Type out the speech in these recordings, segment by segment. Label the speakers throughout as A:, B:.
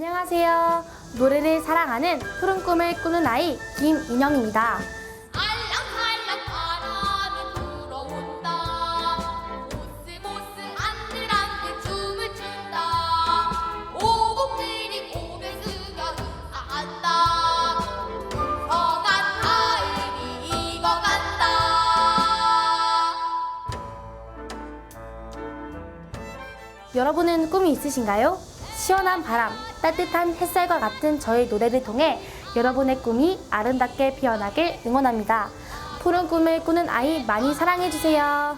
A: 안녕하세요. 노래를 사랑하는 푸른 꿈을 꾸는 아이 김인영입니다. 여러분은 꿈이 있으신가요? 시원한 바람, 따뜻한 햇살과 같은 저의 노래를 통해 여러분의 꿈이 아름답게 피어나길 응원합니다. 푸른 꿈을 꾸는 아이 많이 사랑해주세요.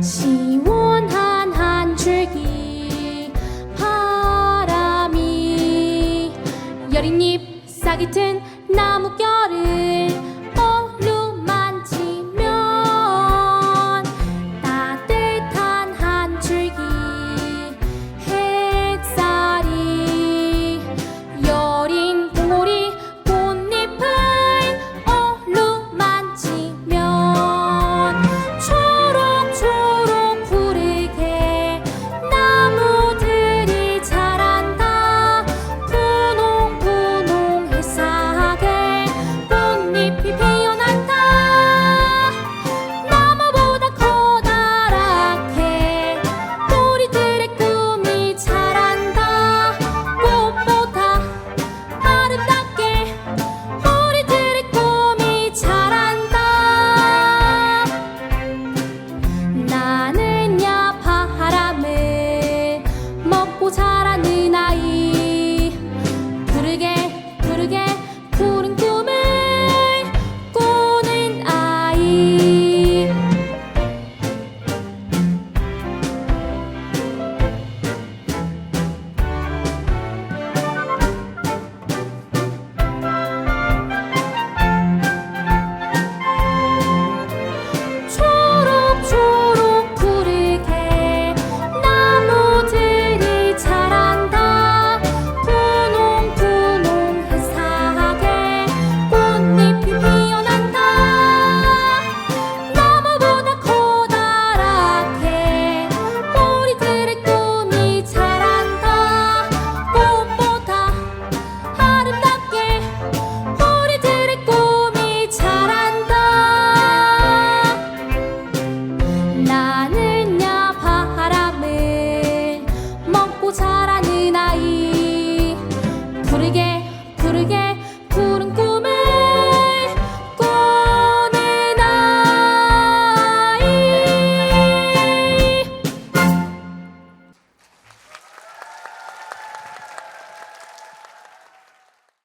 B: 시 사기튼 나무 겨 forget